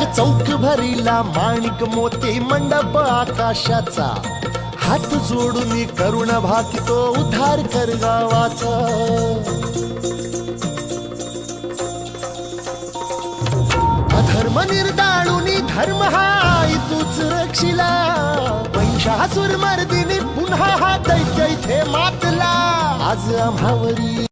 अग चौक भरीला माणिक मोती मंडप आकाशाचा. हात जोडून करुण भाकितो उद्धार कर गावाचा. अधर्म निर्दाळून धर्म हा तूच रक्षिला. महिषासुर मर्दिनी पुन्हा हा दैत्य इथे मातला. आज आम्हावरी